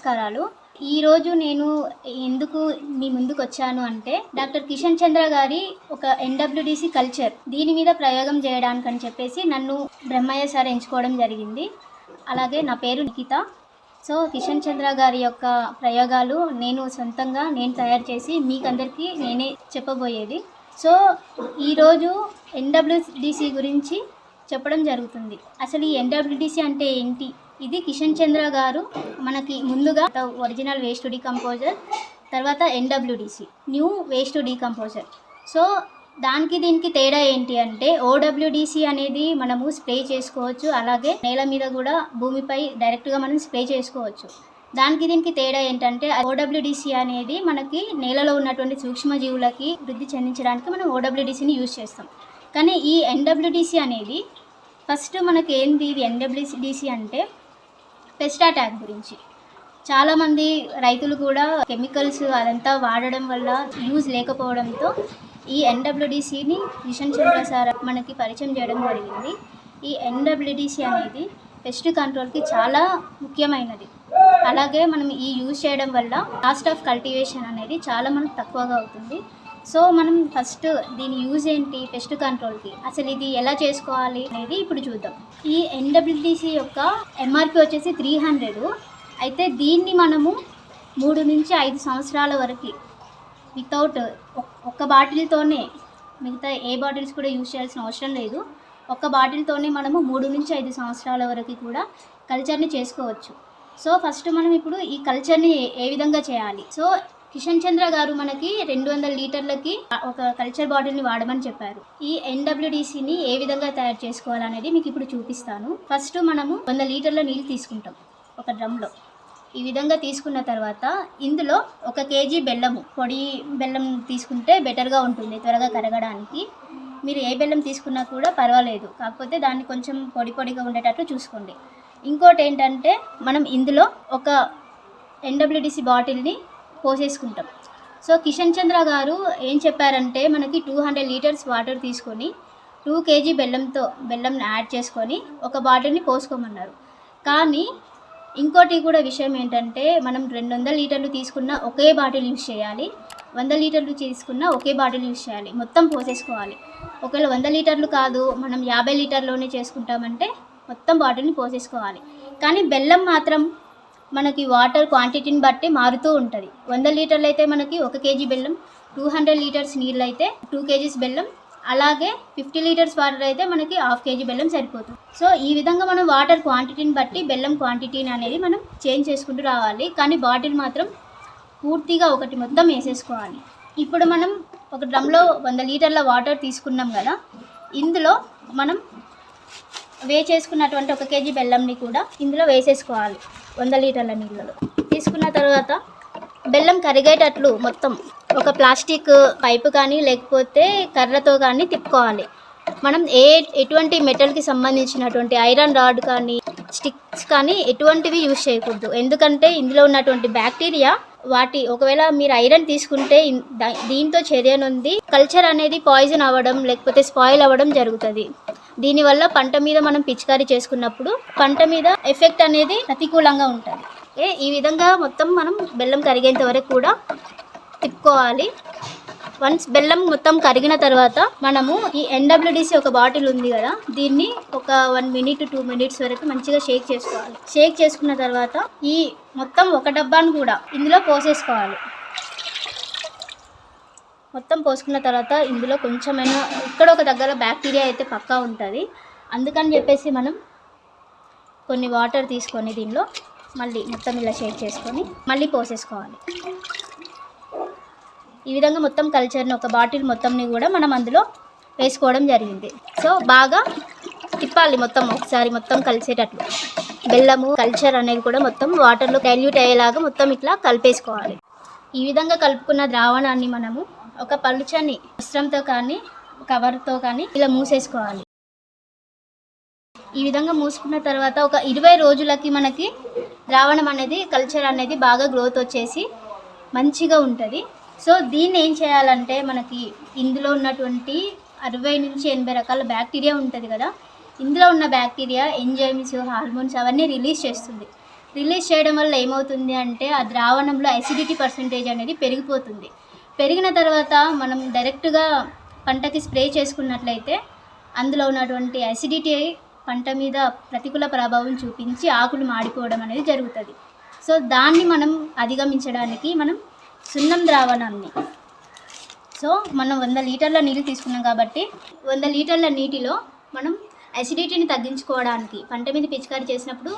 నమస్కారాలు. ఈరోజు నేను ఎందుకు మీ ముందుకు వచ్చాను అంటే డాక్టర్ కిషన్ చంద్ర గారి ఒక ఎన్డబ్ల్యూడిసి కల్చర్ దీని మీద ప్రయోగం చేయడానికి అని చెప్పేసి నన్ను బ్రహ్మయ్య సార్ ఎంచుకోవడం జరిగింది. అలాగే నా పేరు నిఖిత. సో కిషన్ చంద్ర గారి యొక్క ప్రయోగాలు నేను సొంతంగా నేను తయారు చేసి మీకందరికీ నేనే చెప్పబోయేది. సో ఈరోజు ఎన్డబ్ల్యూడిసి గురించి చెప్పడం జరుగుతుంది. అసలు ఈ ఎన్డబ్ల్యూడిసి అంటే ఏంటి? ఇది కిషన్ చంద్ర గారు మనకి ముందుగా ఒరిజినల్ వేస్ట్ డీకంపోజర్ తర్వాత NWDC new waste decomposer. So దానికి దీనికి తేడా ఏంటి అంటే ఓడబ్ల్యూడిసి అనేది మనము స్ప్రే చేసుకోవచ్చు. అలాగే నేల మీద కూడా భూమిపై డైరెక్ట్గా మనం స్ప్రే చేసుకోవచ్చు. దానికి దీనికి తేడా ఏంటంటే ఓడబ్ల్యూడిసి అనేది మనకి నేలలో ఉన్నటువంటి సూక్ష్మజీవులకి వృద్ధి చెందించడానికి మనం ఓడబ్ల్యూడిసిని యూజ్ చేస్తాం. కానీ ఈ ఎన్డబ్ల్యూడిసి అనేది ఫస్ట్ మనకి ఏంది? ఇది ఎన్డబ్ల్యూసిడిసి అంటే పెస్ట్ అటాక్ గురించి. చాలామంది రైతులు కూడా కెమికల్స్ అదంతా వాడడం వల్ల యూజ్ లేకపోవడంతో ఈ ఎన్డబ్ల్యూడిసిని మిషన్ చంద్ర సార్ మనకి పరిచయం చేయడం జరిగింది. ఈ ఎన్డబ్ల్యూడిసి అనేది పెస్ట్ కంట్రోల్కి చాలా ముఖ్యమైనది. అలాగే మనం ఈ యూజ్ చేయడం వల్ల కాస్ట్ ఆఫ్ కల్టివేషన్ అనేది చాలా మనకు తక్కువగా అవుతుంది. సో మనం ఫస్ట్ దీని యూజ్ ఏంటి? పెస్ట్ కంట్రోల్కి. అసలు ఇది ఎలా చేసుకోవాలి అనేది ఇప్పుడు చూద్దాం. ఈ ఎన్డబ్ల్యూటీసీ యొక్క ఎంఆర్పి వచ్చేసి త్రీ హండ్రెడ్ అయితే దీన్ని మనము మూడు నుంచి ఐదు సంవత్సరాల వరకు వితౌట్ ఒక్క బాటిల్తోనే మిగతా ఏ బాటిల్స్ కూడా యూజ్ చేయాల్సిన అవసరం లేదు. ఒక్క బాటిల్తోనే మనము మూడు నుంచి ఐదు సంవత్సరాల వరకు కూడా కల్చర్ని చేసుకోవచ్చు. సో ఫస్ట్ మనం ఇప్పుడు ఈ కల్చర్ని ఏ విధంగా చేయాలి? సో కిషన్ చంద్ర గారు మనకి రెండు వందల లీటర్లకి ఒక కల్చర్ బాటిల్ని వాడమని చెప్పారు. ఈ ఎన్డబ్ల్యూడిసిని ఏ విధంగా తయారు చేసుకోవాలనేది మీకు ఇప్పుడు చూపిస్తాను. ఫస్ట్ మనము వంద లీటర్ల నీళ్ళు తీసుకుంటాం ఒక డ్రమ్లో ఈ విధంగా తీసుకున్న తర్వాత ఇందులో ఒక కేజీ బెల్లము పొడి బెల్లం తీసుకుంటే బెటర్గా ఉంటుంది త్వరగా కరగడానికి. మీరు ఏ బెల్లం తీసుకున్నా కూడా పర్వాలేదు కాకపోతే దాన్ని కొంచెం పొడి పొడిగా ఉండేటట్లు చూసుకోండి. ఇంకోటి ఏంటంటే మనం ఇందులో ఒక ఎన్డబ్ల్యూడిసి బాటిల్ని పోసేసుకుంటాం. సో కిషన్ చంద్ర గారు ఏం చెప్పారంటే మనకి టూ హండ్రెడ్ లీటర్స్ వాటర్ తీసుకొని టూ కేజీ బెల్లంతో బెల్లం యాడ్ చేసుకొని ఒక బాటిల్ని పోసుకోమన్నారు. కానీ ఇంకోటి కూడా విషయం ఏంటంటే మనం రెండు వందల లీటర్లు తీసుకున్న ఒకే బాటిల్ యూజ్ చేయాలి. వంద లీటర్లు తీసుకున్న ఒకే బాటిల్ యూజ్ చేయాలి. మొత్తం పోసేసుకోవాలి. ఒకవేళ వంద లీటర్లు కాదు మనం యాభై లీటర్లోనే చేసుకుంటామంటే మొత్తం బాటిల్ని పోసేసుకోవాలి. కానీ బెల్లం మాత్రం మనకి వాటర్ క్వాంటిటీని బట్టి మారుతూ ఉంటుంది. వంద లీటర్లు అయితే మనకి ఒక కేజీ బెల్లం టూ హండ్రెడ్ లీటర్స్ నీళ్ళు అయితే టూ కేజీస్ బెల్లం అలాగే ఫిఫ్టీ లీటర్స్ వాటర్ అయితే మనకి హాఫ్ కేజీ బెల్లం సరిపోతుంది. సో ఈ విధంగా మనం వాటర్ క్వాంటిటీని బట్టి బెల్లం క్వాంటిటీని అనేది మనం చేంజ్ చేసుకుంటూ రావాలి. కానీ బాటిల్ మాత్రం పూర్తిగా ఒకటి మొత్తం వేసేసుకోవాలి. ఇప్పుడు మనం ఒక డ్రమ్లో వంద లీటర్ల వాటర్ తీసుకున్నాం కదా ఇందులో మనం వే చేసుకున్నటువంటి ఒక కేజీ బెల్లంని కూడా ఇందులో వేసేసుకోవాలి. వంద లీటర్ల నీళ్ళలో. తీసుకున్న తర్వాత బెల్లం కరిగేటట్లు మొత్తం ఒక ప్లాస్టిక్ పైపు కానీ లేకపోతే కర్రతో కానీ తిప్పుకోవాలి. మనం ఏ ఎటువంటి మెటల్కి సంబంధించినటువంటి ఐరన్ రాడ్ కానీ స్టిక్స్ కానీ ఎటువంటివి యూజ్ చేయకూడదు. ఎందుకంటే ఇందులో ఉన్నటువంటి బ్యాక్టీరియా వాటి ఒకవేళ మీరు ఐరన్ తీసుకుంటే దీంతో చర్యనుంది. కల్చర్ అనేది పాయిజన్ అవ్వడం లేకపోతే స్పాయిల్ అవ్వడం జరుగుతుంది. దీనివల్ల పంట మీద మనం పిచికారీ చేసుకున్నప్పుడు పంట మీద ఎఫెక్ట్ అనేది ప్రతికూలంగా ఉంటుంది. ఏ ఈ విధంగా మొత్తం మనం బెల్లం కరిగేంత వరకు కూడా తిప్పుకోవాలి. వన్స్ బెల్లం మొత్తం కరిగిన తర్వాత మనము ఈ ఎన్డబ్ల్యూడిసి ఒక బాటిల్ ఉంది కదా దీన్ని ఒక వన్ మినిట్ టూ మినిట్స్ వరకు మంచిగా షేక్ చేసుకోవాలి. షేక్ చేసుకున్న తర్వాత ఈ మొత్తం ఒక డబ్బాను కూడా ఇందులో పోసేసుకోవాలి. మొత్తం పోసుకున్న తర్వాత ఇందులో కొంచెమైనా ఇక్కడ ఒక దగ్గర బ్యాక్టీరియా అయితే పక్కా ఉంటుంది. అందుకని చెప్పేసి మనం కొన్ని వాటర్ తీసుకొని దీనిలో మళ్ళీ మొత్తం ఇలా షేక్ చేసుకొని మళ్ళీ పోసేసుకోవాలి. ఈ విధంగా మొత్తం కల్చర్ని ఒక బాటిల్ మొత్తంని కూడా మనం అందులో వేసుకోవడం జరిగింది. సో బాగా తిప్పాలి మొత్తం ఒకసారి మొత్తం కలిసేటట్లు. బెల్లము కల్చర్ అనేది కూడా మొత్తం వాటర్లో డైల్యూట్ అయ్యేలాగా మొత్తం ఇట్లా కలిపేసుకోవాలి. ఈ విధంగా కలుపుకున్న ద్రావణాన్ని మనము ఒక పలుచని వస్త్రంతో కానీ కవర్తో కానీ ఇలా మూసేసుకోవాలి. ఈ విధంగా మూసుకున్న తర్వాత ఒక ఇరవై రోజులకి మనకి ద్రావణం అనేది కల్చర్ అనేది బాగా గ్రోత్ వచ్చేసి మంచిగా ఉంటుంది. సో దీన్ని ఏం చేయాలంటే మనకి ఇందులో ఉన్నటువంటి అరవై నుంచి ఎనభై రకాల బ్యాక్టీరియా ఉంటుంది కదా ఇందులో ఉన్న బ్యాక్టీరియా ఎంజైమ్స్ హార్మోన్స్ అవన్నీ రిలీజ్ చేస్తుంది. రిలీజ్ చేయడం వల్ల ఏమవుతుంది అంటే ఆ ద్రావణంలో అసిడిటీ పర్సంటేజ్ అనేది పెరిగిపోతుంది. పెరిగిన తర్వాత మనం డైరెక్ట్గా పంటకి స్ప్రే చేసుకున్నట్లయితే అందులో ఉన్నటువంటి అసిడిటీ పంట మీద ప్రతికూల ప్రభావం చూపించి ఆకులు మాడిపోవడం అనేది జరుగుతుంది. సో దాన్ని మనం అధిగమించడానికి మనం సున్నం ద్రావణాన్ని. సో మనం వంద లీటర్ల నీళ్ళు తీసుకున్నాం కాబట్టి వంద లీటర్ల నీటిలో మనం అసిడిటీని తగ్గించుకోవడానికి పంట మీద పిచికారి చేసినప్పుడు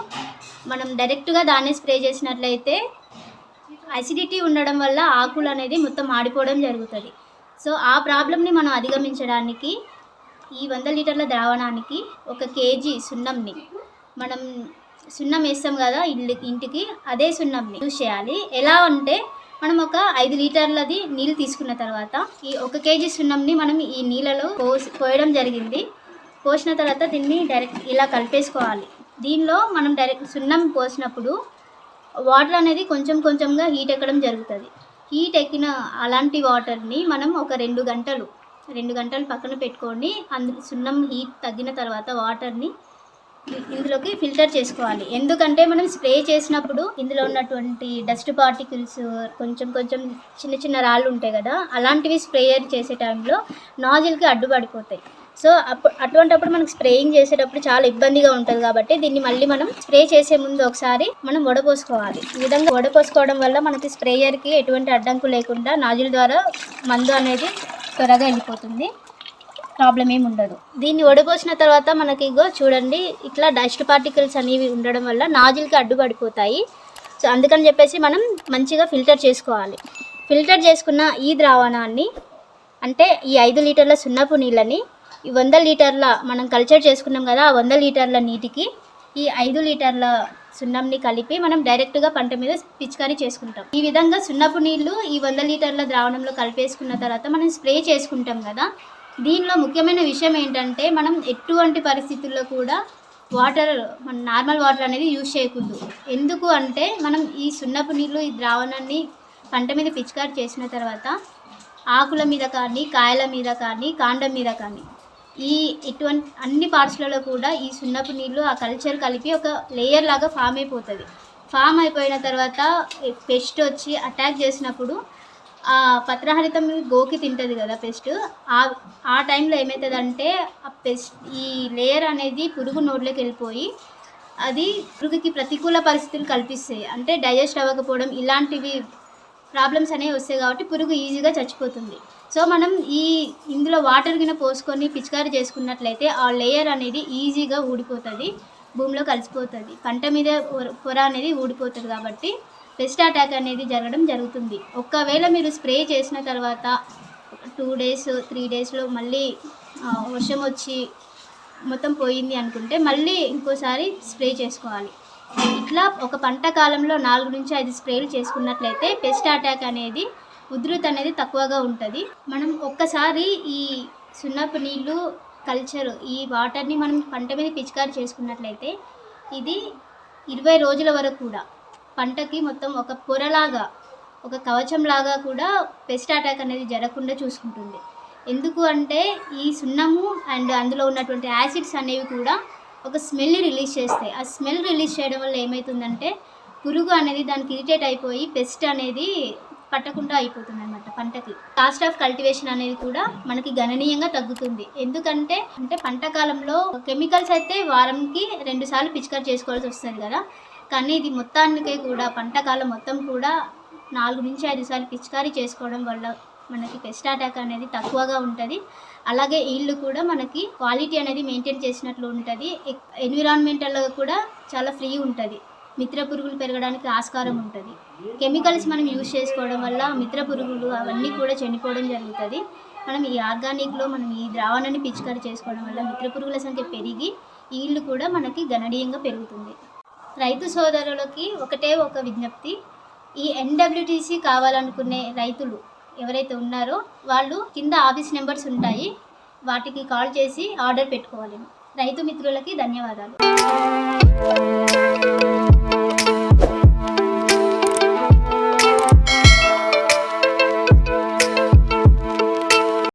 మనం డైరెక్ట్గా దాన్నే స్ప్రే చేసినట్లయితే అసిడిటీ ఉండడం వల్ల ఆకులు అనేది మొత్తం ఆడిపోవడం జరుగుతుంది. సో ఆ ప్రాబ్లమ్ని మనం అధిగమించడానికి ఈ వంద లీటర్ల ద్రావణానికి ఒక కేజీ సున్నంని మనం సున్నం వేస్తాం కదా ఇల్లు ఇంటికి అదే సున్నంని యూజ్ చేయాలి. ఎలా అంటే మనం ఒక ఐదు లీటర్లది నీళ్ళు తీసుకున్న తర్వాత ఈ ఒక కేజీ సున్నంని మనం ఈ నీళ్ళలో పోసి పోయడం జరిగింది. పోసిన తర్వాత దీన్ని డైరెక్ట్ ఇలా కలిపేసుకోవాలి. దీనిలో మనం డైరెక్ట్ సున్నం పోసినప్పుడు వాటర్ అనేది కొంచెం కొంచెంగా హీట్ ఎక్కడం జరుగుతుంది. హీట్ ఎక్కిన అలాంటి వాటర్ని మనం ఒక రెండు గంటలు రెండు గంటలు పక్కన పెట్టుకొని అందు సున్నం హీట్ తగ్గిన తర్వాత వాటర్ని ఇందులోకి ఫిల్టర్ చేసుకోవాలి. ఎందుకంటే మనం స్ప్రే చేసినప్పుడు ఇందులో ఉన్నటువంటి డస్ట్ పార్టికల్స్ కొంచెం కొంచెం చిన్న చిన్న రాళ్ళు ఉంటాయి కదా అలాంటివి స్ప్రేయర్ చేసే టైంలో నాజిల్కి అడ్డుపడిపోతాయి. సో అప్పుడు అటువంటప్పుడు మనకు స్ప్రేయింగ్ చేసేటప్పుడు చాలా ఇబ్బందిగా ఉంటుంది కాబట్టి దీన్ని మళ్ళీ మనం స్ప్రే చేసే ముందు ఒకసారి మనం వడపోసుకోవాలి ఈ విధంగా వడపోసుకోవడం వల్ల మనకి స్ప్రేయర్కి ఎటువంటి అడ్డంకు లేకుండా నాజుల ద్వారా మందు అనేది త్వరగా వెళ్ళిపోతుంది. ప్రాబ్లం ఏమి ఉండదు. దీన్ని వడపోసిన తర్వాత మనకి ఇగో చూడండి ఇట్లా డస్ట్ పార్టికల్స్ అనేవి ఉండడం వల్ల నాజిల్కి అడ్డుపడిపోతాయి. సో అందుకని చెప్పేసి మనం మంచిగా ఫిల్టర్ చేసుకోవాలి. ఫిల్టర్ చేసుకున్న ఈ ద్రావణాన్ని అంటే ఈ ఐదు లీటర్ల సున్నపు నీళ్ళని ఈ వంద లీటర్ల మనం కల్చర్ చేసుకున్నాం కదా ఆ వంద లీటర్ల నీటికి ఈ ఐదు లీటర్ల సున్నంని కలిపి మనం డైరెక్ట్గా పంట మీద పిచికారీ చేసుకుంటాం. ఈ విధంగా సున్నపు నీళ్ళు ఈ వంద లీటర్ల ద్రావణంలో కలిపేసుకున్న తర్వాత మనం స్ప్రే చేసుకుంటాం కదా. దీనిలో ముఖ్యమైన విషయం ఏంటంటే మనం ఎటువంటి పరిస్థితుల్లో కూడా వాటర్ మన నార్మల్ వాటర్ అనేది యూజ్ చేయకూడదు. ఎందుకు అంటే మనం ఈ సున్నపు నీళ్ళు ఈ ద్రావణాన్ని పంట మీద పిచికారి చేసిన తర్వాత ఆకుల మీద కానీ కాయల మీద కానీ కాండం మీద కానీ ఈ ఇటువంటి అన్ని పార్ట్స్లలో కూడా ఈ సున్నపు నీళ్ళు ఆ కల్చర్ కలిపి ఒక లేయర్ లాగా ఫామ్ అయిపోతుంది. ఫామ్ అయిపోయిన తర్వాత పెస్ట్ వచ్చి అటాక్ చేసినప్పుడు ఆ పత్రహరితం గోకి తింటుంది కదా పెస్ట్. ఆ ఆ టైంలో ఏమవుతుందంటే ఆ పెస్ట్ ఈ లేయర్ అనేది పురుగు నోట్లోకి వెళ్ళిపోయి అది పురుగుకి ప్రతికూల పరిస్థితులు కల్పిస్తాయి. అంటే డైజెస్ట్ అవ్వకపోవడం ఇలాంటివి ప్రాబ్లమ్స్ అనేవి వస్తాయి కాబట్టి పురుగు ఈజీగా చచ్చిపోతుంది. సో మనం ఈ ఇందులో వాటర్ గిన పోసుకొని పిచికారి చేసుకున్నట్లయితే ఆ లేయర్ అనేది ఈజీగా ఊడిపోతుంది భూమిలో కలిసిపోతుంది. పంట మీద పొర- అనేది ఊడిపోతుంది కాబట్టి పెస్ట్ అటాక్ అనేది జరగడం జరుగుతుంది. ఒకవేళ మీరు స్ప్రే చేసిన తర్వాత టూ డేస్ త్రీ డేస్లో మళ్ళీ వర్షం వచ్చి మొత్తం పోయింది అనుకుంటే మళ్ళీ ఇంకోసారి స్ప్రే చేసుకోవాలి. ఇట్లా ఒక పంట కాలంలో నాలుగు నుంచి ఐదు స్ప్రేలు చేసుకున్నట్లయితే పెస్ట్ అటాక్ అనేది ఉధృతి అనేది తక్కువగా ఉంటుంది. మనం ఒక్కసారి ఈ సున్నపు నీళ్ళు కల్చర్ ఈ వాటర్ని మనం పంట మీద పిచికారి చేసుకున్నట్లయితే ఇది ఇరవై రోజుల వరకు కూడా పంటకి మొత్తం ఒక పొరలాగా ఒక కవచంలాగా కూడా పెస్ట్ అటాక్ అనేది జరగకుండా చూసుకుంటుంది. ఎందుకు అంటే ఈ సున్నము అండ్ అందులో ఉన్నటువంటి యాసిడ్స్ అనేవి కూడా ఒక స్మెల్ని రిలీజ్ చేస్తాయి ఆ స్మెల్ రిలీజ్ చేయడం వల్ల ఏమవుతుందంటే పురుగు అనేది దానికి ఇరిటేట్ అయిపోయి పెస్ట్ అనేది పట్టకుండా అయిపోతుంది అనమాట పంటకి. కాస్ట్ ఆఫ్ కల్టివేషన్ అనేది కూడా మనకి గణనీయంగా తగ్గుతుంది. ఎందుకంటే అంటే పంట కాలంలో కెమికల్స్ అయితే వారంకి రెండు సార్లు పిచికారి చేసుకోవాల్సి వస్తుంది కదా. కానీ ఇది మొత్తానికే కూడా పంట కాలం మొత్తం కూడా నాలుగు నుంచి ఐదు సార్లు పిచికారీ చేసుకోవడం వల్ల మనకి పెస్ట్ అటాక్ అనేది తక్కువగా ఉంటుంది. అలాగే ఇల్లు కూడా మనకి క్వాలిటీ అనేది మెయింటైన్ చేసినట్లు ఉంటుంది. ఎన్విరాన్మెంటల్గా కూడా చాలా ఫ్రీ ఉంటుంది. మిత్ర పురుగులు పెరగడానికి ఆస్కారం ఉంటుంది. కెమికల్స్ మనం యూజ్ చేసుకోవడం వల్ల మిత్ర పురుగులు అవన్నీ కూడా చనిపోవడం జరుగుతుంది. మనం ఈ ఆర్గానిక్లో మనం ఈ ద్రావణాన్ని పిచికారీ చేసుకోవడం వల్ల మిత్ర పురుగుల సంఖ్య పెరిగి ఈల్డ్ కూడా మనకి గణనీయంగా పెరుగుతుంది. రైతు సోదరులకి ఒకటే ఒక విజ్ఞప్తి. ఈ ఎన్డబ్ల్యూటీసీ కావాలనుకునే రైతులు ఎవరైతే ఉన్నారో వాళ్ళు కింద ఆఫీస్ నెంబర్స్ ఉంటాయి. వాటికి కాల్ చేసి ఆర్డర్ పెట్టుకోవాలి. రైతు మిత్రులకి ధన్యవాదాలు.